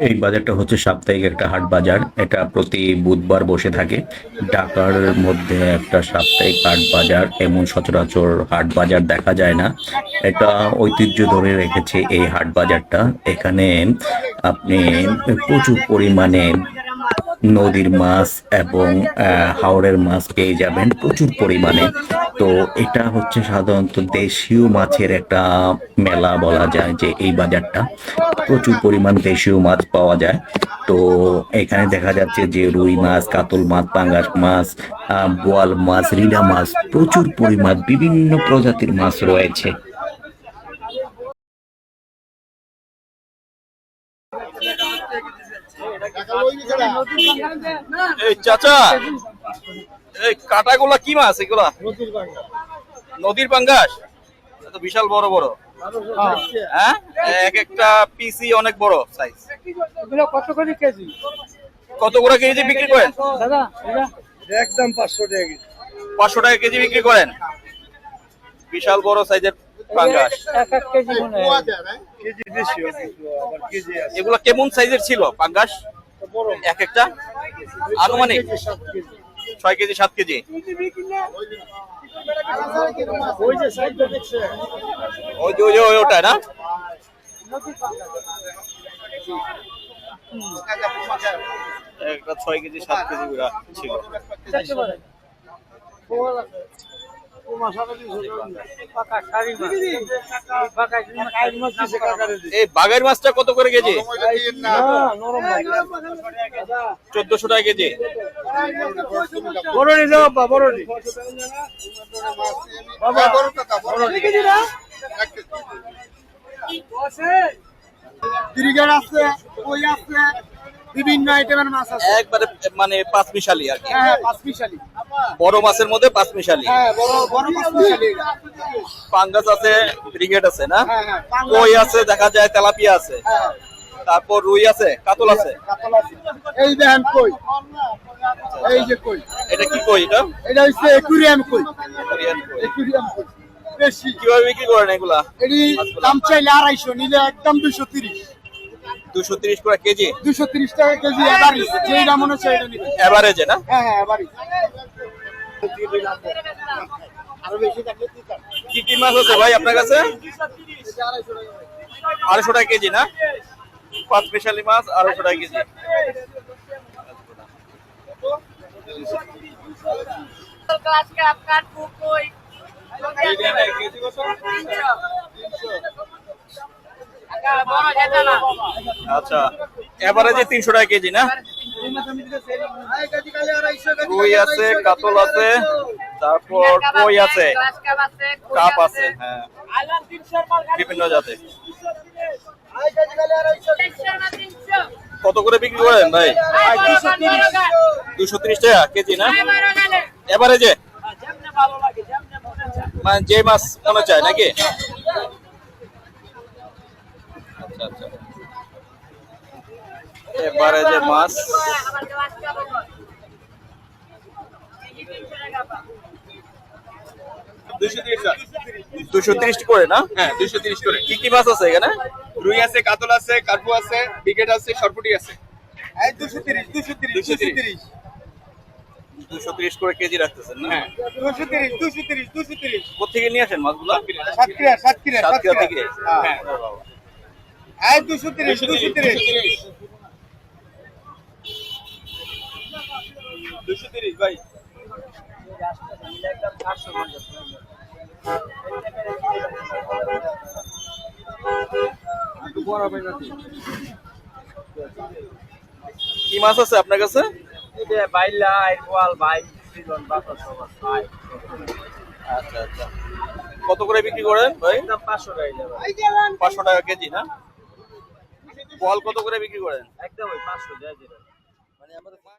এই বাজারটা হচ্ছে সাপ্তাহিক একটা হাট বাজার। এটা প্রতি বুধবার বসে থাকে। ঢাকার মধ্যে একটা সাপ্তাহিক হাট বাজার এমন সচরাচর হাট বাজার দেখা যায় না। এটা ঐতিহ্য ধরে রেখেছে এই হাট বাজারটা। এখানে আপনি প্রচুর পরিমাণে নদীর মাছ এবং আহ, হাওরের মাছ পেয়ে যাবেন প্রচুর পরিমাণে। তো এটা হচ্ছে সাধারণত দেশীয় মাছের একটা মেলা বলা যায় যে এই বাজারটা। প্রচুর পরিমাণ দেশীয় মাছ পাওয়া যায়। তো এখানে দেখা যাচ্ছে যে রুই মাছ কাতল মাছ পাঙ্গাস মাছ আহ, বোয়াল মাছ রিলা মাছ প্রচুর পরিমাণ বিভিন্ন প্রজাতির মাছ রয়েছে। এই চাচা এই কাটাগুলা কি মাছ এগুলা? নদীর পাঙ্গাস। বিশাল বড় বড়। হ্যাঁ? এক একটা পিসি অনেক বড় সাইজ এগুলো কত করে কেজি? কত করে কেজি বিক্রি করেন? দাদা একদম পাঁচশো টাকা কেজি। পাঁচশো টাকা কেজি বিক্রি করেন? বিশাল বড় সাইজের পাঙ্গাস। এক এক কেজি কেজি বেশি হবে একটু, আবার কেজি আছে। এগুলা কেমন সাইজের ছিল পাঙ্গাস? এক একটা? আনুমানিক? ছয় কেজি সাত কেজি? ওই যে সাইডটা দেখছে। ওই যে ওই যে ওটা না? একটা ছয় কেজি সাত কেজি ছিল। এই বাগাইর মাছটা কত করে কেজি? না নরম মাছ চোদ্দশো টাকা কেজি। বড় নি বড় কেজি ব্রিগেড আছে বিভিন্ন আইটেমের মাছ আছে। একবারে মানে পাঁচ মিশালি আর কি। হ্যাঁ পাঁচ মিশালি। বড় মাছের মধ্যে পাঁচ মিশালি হ্যাঁ পাঙ্গাস আছে ব্রিগেড আছে না? হ্যাঁ হ্যাঁ কই আছে দেখা যায় তেলাপিয়া আছে। তারপর রুই আছে কাতল আছে। এই দেখেন কই। এই যে কই। এটা কি কই এটা? এটা হচ্ছে একুরিয়াম কই। একুরিয়াম কই। বেশি। কীভাবে বিক্রি করেন এগুলা? এটি দাম চাইলে আড়াইশো নিলে একদম দুশো তিরিশ। দুশো তিরিশ করে কেজি? দুশো তিরিশ টাকা কেজি এবারই যেই দাম মনে হচ্ছে এটা এভারেজে না? হ্যাঁ হ্যাঁ এবারই কি কি মাছ আছে ভাই আপনার কাছে? আড়াইশো টাকা কেজি না? পাঁচ মিশালি মাছ, আড়াইশো টাকা কেজি। আচ্ছা এভারেজে তিনশো টাকা কেজি না? রুই আছে, কাতল আছে, তারপর কই আছে? কাপ আছে হ্যাঁ। বিভিন্ন জাতের। কত করে বিক্রি করেন ভাই? দুশো তিরিশ টাকা কেজি না? এভারেজে মানে যে মাছ মনে চায় নাকি? আচ্ছা আচ্ছা। এবারে যে মাছ। দুশো তিরিশ করে না? হ্যাঁ দুইশো তিরিশ করে। কি কি মাছ আছে এখানে? রুই আছে কাতল আছে কার্পু আছে বিকেট আছে সরপুটি আছে। দুশো তিরিশ দুশো তিরিশ দুশো তিরিশ। দুশো তিরিশ করে কেজি রাখতেছেন না? হ্যাঁ। দুশো তিরিশ দুশো তিরিশ দুশো তিরিশ। কোথেকে নিয়ে আসেন মাছগুলো? সাতক্ষীরা সাতক্ষীরা সাতক্ষীরা থেকে। হ্যাঁ। দুশো তিরিশ দুশো তিরিশ। দুশো তিরিশ ভাই। কি মাছ আছে আপনার কাছে? বাইলা সিজন সব আচ্ছা আচ্ছা। কত করে বিক্রি করেন ভাই? 500 টাকা পাঁচশো টাকা কেজি না? বল কত করে বিক্রি করেন? একদম ওই 500 যায় যেটা মানে আমাদের